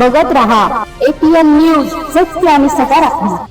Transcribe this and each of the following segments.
बघत राहा. APN news सत्य आणि सकारात्मक.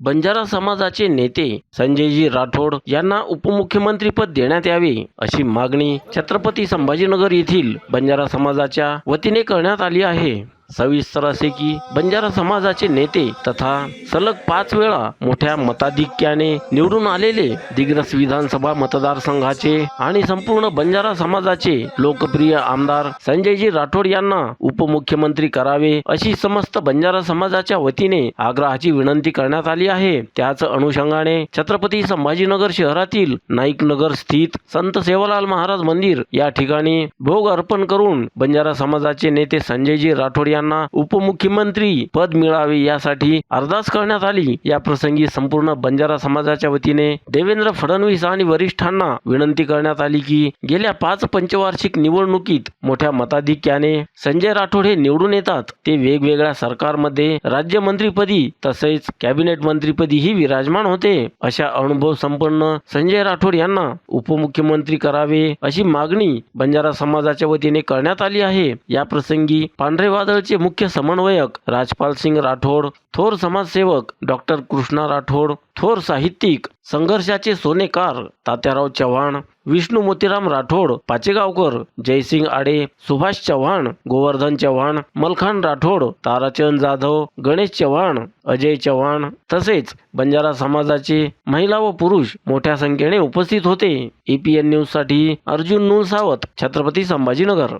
बंजारा समाजाचे नेते संजयजी राठोड यांना उपमुख्यमंत्रीपद देण्यात यावे अशी मागणी छत्रपती संभाजीनगर येथील बंजारा समाजाच्या वतीने करण्यात आली आहे. सविस्तर असे की बंजारा समाजाचे नेते तथा सलग पाच वेळा मोठ्या मताधिक्याने निवडून आलेले दिग्रस विधानसभा मतदारसंघाचे आणि संपूर्ण बंजारा समाजाचे लोकप्रिय आमदार संजयजी राठोड यांना उपमुख्यमंत्री करावे अशी समस्त बंजारा समाजाच्या वतीने आग्रहाची विनंती करण्यात आली आहे. त्याच अनुषंगाने छत्रपती संभाजीनगर शहरातील नाईकनगर स्थित संत सेवालाल महाराज मंदिर या ठिकाणी भोग अर्पण करून बंजारा समाजाचे नेते संजयजी राठोड यांना उपमुख्यमंत्री पद मिळावे यासाठी अरदास करण्यात आली. या प्रसंगी संपूर्ण बंजारा समाजाच्या वतीने देवेंद्र फडणवीस आणि वरिष्ठांना विनंती करण्यात आली की गेल्या पाच पंचवार्षिक निवडणुकीत मोठ्या मताधिक्याने संजय राठोड हे निवडून येतात. ते वेगवेगळ्या सरकारमध्ये राज्यमंत्रीपदी तसेच कॅबिनेट मंत्रीपदीही विराजमान होते. अशा अनुभव संपन्न संजय राठोड यांना उपमुख्यमंत्री करावे अशी मागणी बंजारा समाजाच्या वतीने करण्यात आली आहे. या प्रसंगी पांढरे वादळ वादळचे मुख्य समन्वयक राजपाल सिंग राठोड थोर समाजसेवक डॉक्टर कृष्णा राठोड थोर साहित्यिक संघर्षाचे सोनेकार तात्याराव चव्हाण विष्णू मोतीराम राठोड पाचेगावकर जयसिंग आडे सुभाष चव्हाण गोवर्धन चव्हाण मलखान राठोड ताराचंद जाधव गणेश चव्हाण अजय चव्हाण तसेच बंजारा समाजाचे महिला व पुरुष मोठ्या संख्येने उपस्थित होते. एपीएन न्यूजसाठी अर्जुन नूल सावत छत्रपती संभाजीनगर.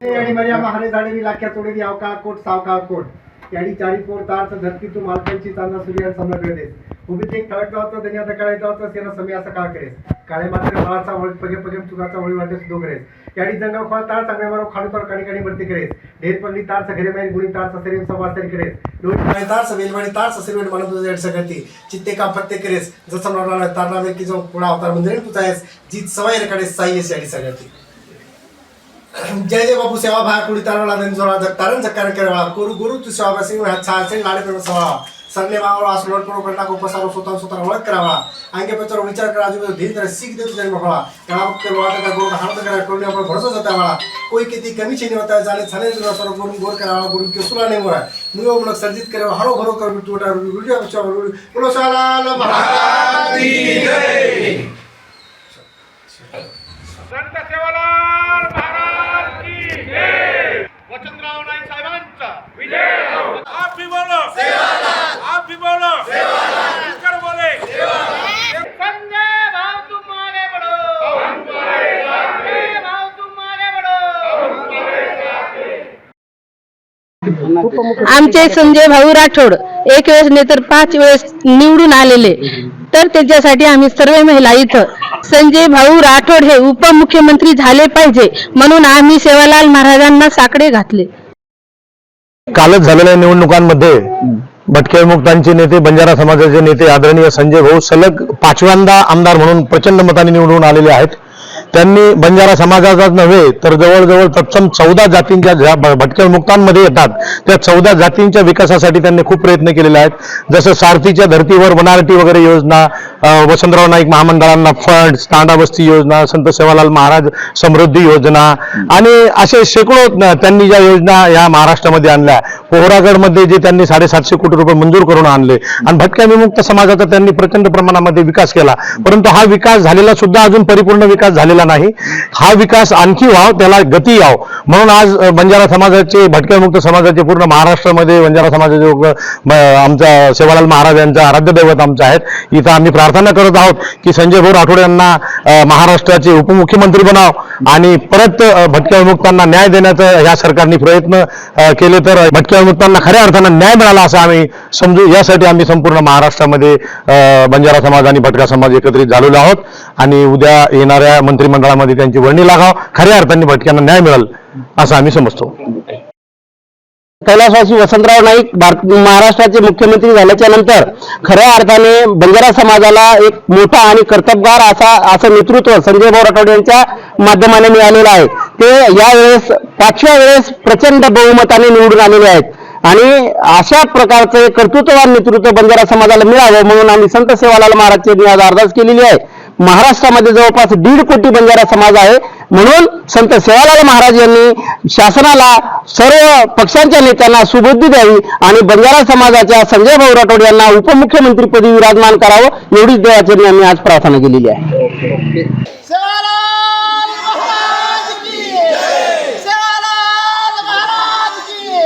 याडी मर्या महारे झाडे मी लाख्या तोडेली अवकाळ कोट सावकाळ कोट. याडी चारी पोर तारच धरती तू मालकांची चांदा सूर्य समजा देस उभी ते खळक जावचं धनी आता काळे जावचं सेना समी असा काळ करेस. काळे मात्र बाळाचा वळ पगे पगे चुकाचा वळी वाटेस सुद्धा करेस. याडी जंगल खोळा तार चांगल्या मारो खाडू तर काणी काणी भरती करेस. ढेर पडली तार सगळे मारी गुणी तार सरीम समाज तरी करेस. डोळी काय तार सवेल वाणी तार तारचा सिरवेट मला तुझ्या सगळती चित्ते का पत्ते करेस? जसं म्हणा तारला की जो पुढा अवतार मंदिर तुझा आहेस जीत सवाई कडे साई आहेस याडी सगळ्याती. जय जय बापू सेवा भाग कुडी तारवला दिन जोरा जग तारन जक्कार केरवा गुरु गुरु तू सेवा बसी हा छा से लाडे पेण सवा। सरने मावळा असलोट पडो कंटा को पसारो स्वतः स्वतः ओळख करावा। अंगे पचार विचार करा आजू धीरे धीरे सीख देतो जन्म फळा। त्याला के वाट का गुरु हात करा कोणी आपण भरोसा जाता वाला कोई किती कमी छेनी होता जाने छाने जुना सर गुरु गोर करावा गुरु के सुला नाही मोरा मुयो मुलक सर्जित करे हरो भरो कर टोटा रुडिया बच्चा बोलो साला महाराज की जय। संत सेवालाल महाराज की जय वचनराव नाईक साहेबांचा विजय आप भी बोलो सेवालाल आप भी बोलो. सेवालाल मिलकर बोले सेवालाल संजय भाव तुम्हारे भाव आमचे संजय भाऊ राठोड एक वेळेस नाही तर पाच वेळेस निवडून आलेले. तर त्याच्यासाठी आम्ही सर्व महिला इथं संजय भाऊ राठोड हे उपमुख्यमंत्री झाले पाहिजे म्हणून आम्ही सेवालाल महाराजांना साकडे घातले. कालच झालेल्या निवडणुकांमध्ये भटके मुक्तांचे नेते बंजारा समाजाचे नेते आदरणीय संजय भाऊ सलग पाचव्यांदा आमदार म्हणून प्रचंड मताने निवडून आलेले आहेत. त्यांनी बंजारा समाजाचाच नव्हे तर जवळजवळ तत्सम चौदा जातींच्या ज्या भटक्या मुक्तांमध्ये येतात त्या चौदा जातींच्या विकासासाठी त्यांनी खूप प्रयत्न केलेले आहेत. जसं सारथीच्या धर्तीवर वनारटी वगैरे योजना वसंतराव नाईक महामंडळांना फंड तांडावस्ती योजना संत सेवालाल महाराज समृद्धी योजना आणि असे शेकडो त्यांनी ज्या योजना या महाराष्ट्रामध्ये आणल्या. पोहरागडमध्ये जे त्यांनी साडेसातशे कोटी रुपये मंजूर करून आणले आणि भटक्या विमुक्त समाजाचा त्यांनी प्रचंड प्रमाणामध्ये विकास केला. परंतु हा विकास झालेला सुद्धा अजून परिपूर्ण विकास झालेला नाही. हा विकास आणखी व्हाव त्याला गती याव. म्हणून आज बंजारा समाजाचे भटक्यामुक्त समाजाचे पूर्ण महाराष्ट्रामध्ये बंजारा समाजाचे लोक आमच्या सेवालाल महाराज यांचा आराध्य दैवत आमचे आहेत. इथं आम्ही प्रार्थना करत आहोत की संजय भाऊ राठोड यांना महाराष्ट्राचे उपमुख्यमंत्री बनाव. आणि परत भटक्या विमुक्तांना न्याय देण्याचा या सरकारने प्रयत्न केले तर भटक्या विमुक्तांना खऱ्या अर्थानं न्याय मिळाला असं आम्ही समजू. यासाठी आम्ही संपूर्ण महाराष्ट्रामध्ये बंजारा समाज आणि भटका समाज एकत्रित झालेलो आहोत. आणि उद्या येणाऱ्या मंत्रिमंडळामध्ये त्यांची वर्णी लागाव. खऱ्या अर्थाने भटक्यांना न्याय मिळेल असं आम्ही समजतो. कैलासवासी वसंतराव नाईक भारत महाराष्ट्राचे मुख्यमंत्री झाल्याच्यानंतर खऱ्या अर्थाने बंजारा समाजाला एक मोठा आणि कर्तबगार असा असं नेतृत्व संजय भाऊ राठोड यांच्या माध्यमाने मिळालेलं आहे. ते यावेळेस पाचव्या वेळेस प्रचंड बहुमताने निवडून आलेले आहेत. आणि अशा प्रकारचं कर्तृत्ववान नेतृत्व बंजारा समाजाला मिळावं म्हणून आम्ही संत सेवालाल महाराजचे आज अरदास केलेली आहे. महाराष्ट्रामध्ये जवळपास दीड कोटी बंजारा समाज आहे. म्हणून संत सेवालाल महाराज यांनी शासनाला सर्व पक्षांच्या नेत्यांना सुबुद्धी द्यावी आणि बंजारा समाजाच्या संजय भाऊ राठोड यांना उपमुख्यमंत्रीपदी विराजमान करावं एवढीच देवाचरणी आम्ही आज प्रार्थना केलेली आहे सेवालाल महाराज की सेवालाल महाराज की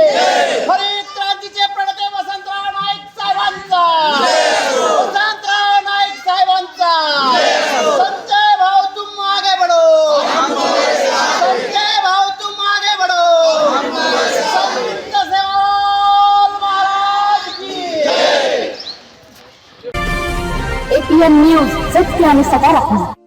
हरित क्रांतीचे प्रणेते वसंतराव नाईक साहेबांचा वसंतराव नाईक साहेबांचा संजय भाऊ तुम आगे बढ़ो संजय भाऊ तुम आगे बढ़ो संत सेवालाल महाराज की एपीएन न्यूज सत्य आणि सकारात्मक